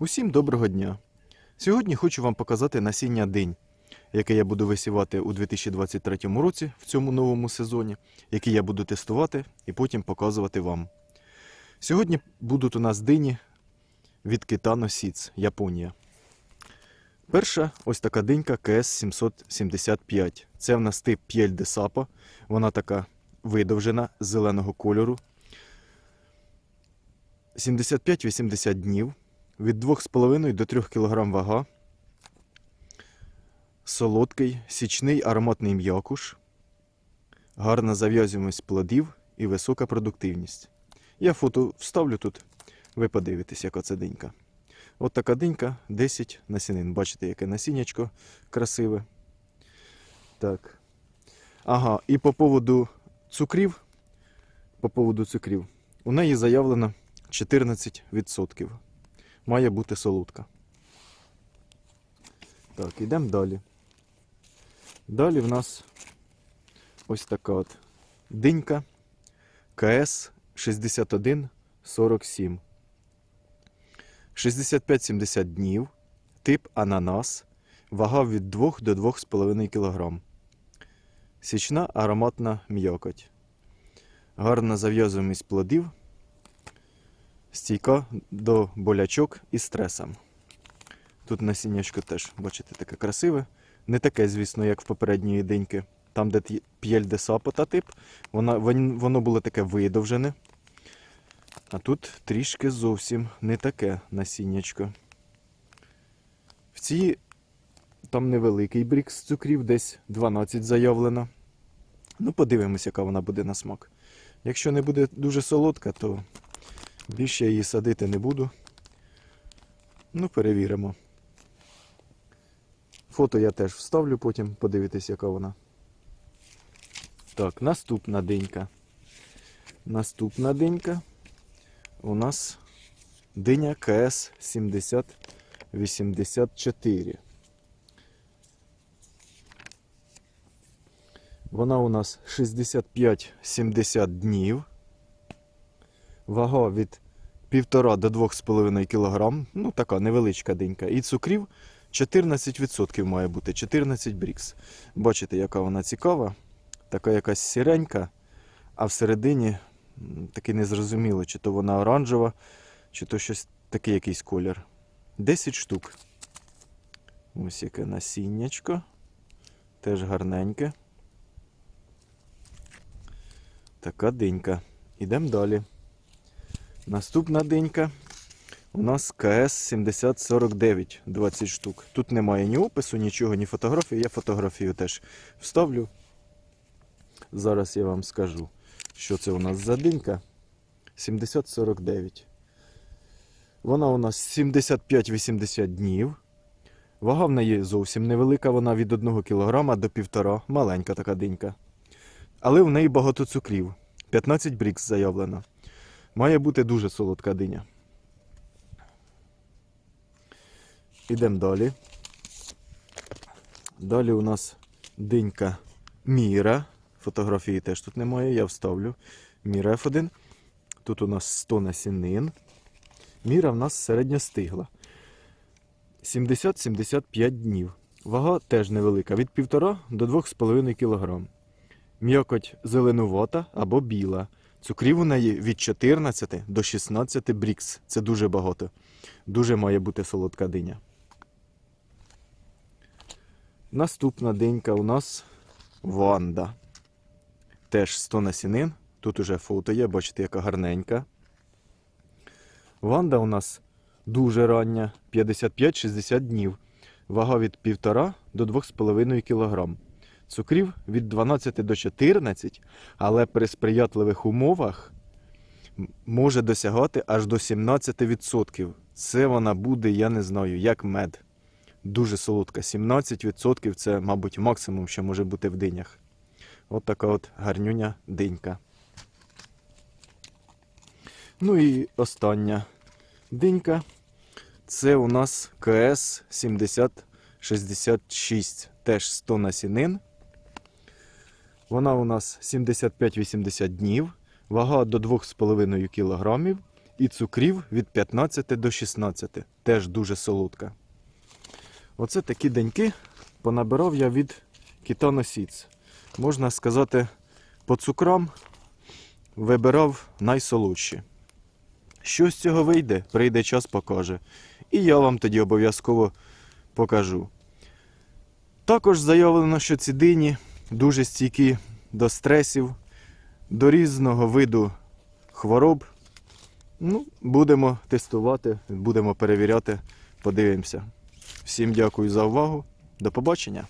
Усім доброго дня! Сьогодні хочу вам показати насіння динь, яке я буду висівати у 2023 році в цьому новому сезоні, який я буду тестувати і потім показувати вам. Сьогодні будуть у нас дині від Kitano Seeds, Японія. Перша ось така динька КС 775. Це в нас тип П'єль де Сапа. Вона така видовжена зеленого кольору. 75-80 днів. Від 2,5 до 3 кг вага. Солодкий, січний ароматний м'якуш. Гарна зав'язуємость плодів і висока продуктивність. Я фото вставлю тут, ви подивитесь, яка це динька. От така динька 10 насінин. Бачите, яке насіннячко красиве. Так. Ага, і по поводу цукрів. По поводу цукрів. У неї заявлено 14%. Має бути солодка. Так, йдемо далі. Далі в нас ось така от динька КС 6147. 65-70 днів. Тип ананас. Вага від 2 до 2,5 кг. Січна ароматна м'якоть. Гарна зав'язуємість плодів. Стійка до болячок і стресам. Тут насіннячко теж, бачите, таке красиве. Не таке, звісно, як в попередньої диньки. Там, де п'єль де сапота тип, вона, вон- воно було таке видовжене. А тут трішки зовсім не таке насіннячко. В цій там невеликий брік з цукрів, десь 12 заявлено. Ну, подивимось, яка вона буде на смак. Якщо не буде дуже солодка, то більше я її садити не буду. Ну, перевіримо. Фото я теж вставлю потім, подивитись, яка вона. Так, наступна динька. Наступна динька у нас диня КС 7084. Вона у нас 65-70 днів. Вага від 1,5 до 2,5 кг. Ну, така невеличка динька. І цукрів 14% має бути, 14 брікс. Бачите, яка вона цікава. Така якась сіренька, а всередині таки незрозуміло, чи то вона оранжева, чи то щось такий якийсь колір. 10 штук. Ось яке насіннячко. Теж гарненьке. Така динька. Ідемо далі. Наступна динька у нас КС 7049 20 штук. Тут немає ні опису, нічого, ні фотографії. Я фотографію теж вставлю. Зараз я вам скажу, що це у нас за динька. 7049. Вона у нас 75-80 днів. Вага в неї зовсім невелика, вона від 1 кг до 1,5 маленька така динька. Але в неї багато цукрів. 15 брікс заявлено. Має бути дуже солодка диня. Ідемо далі. Далі у нас динька Міра. Фотографії теж тут немає, я вставлю. Міра F1. Тут у нас 100 насінин. Міра в нас середньостигла. 70-75 днів. Вага теж невелика. Від 1,5 до 2,5 кг. М'якоть зеленувата або біла. Цукрів у неї від 14 до 16 брікс. Це дуже багато. Дуже має бути солодка диня. Наступна динька у нас Ванда. Теж 100 насінин. Тут уже фото є, бачите, яка гарненька. Ванда у нас дуже рання, 55-60 днів. Вага від 1,5 до 2,5 кг. Цукрів від 12 до 14, але при сприятливих умовах може досягати аж до 17%. Це вона буде, я не знаю, як мед. Дуже солодка. 17% це, мабуть, максимум, що може бути в динях. От така от гарнюня динька. Ну і остання динька. Це у нас КС 7066. Теж 100 насінин. Вона у нас 75-80 днів. Вага до 2,5 кг і цукрів від 15 до 16. Теж дуже солодка. Оце такі деньки понабирав я від Kitano Можна сказати, по цукрам вибирав найсолодші. Що з цього вийде, прийде час покаже. І я вам тоді обов'язково покажу. Також заявлено, що ці дині дуже стійкі до стресів, до різного виду хвороб. Ну, будемо тестувати, будемо перевіряти, подивимося. Всім дякую за увагу. До побачення!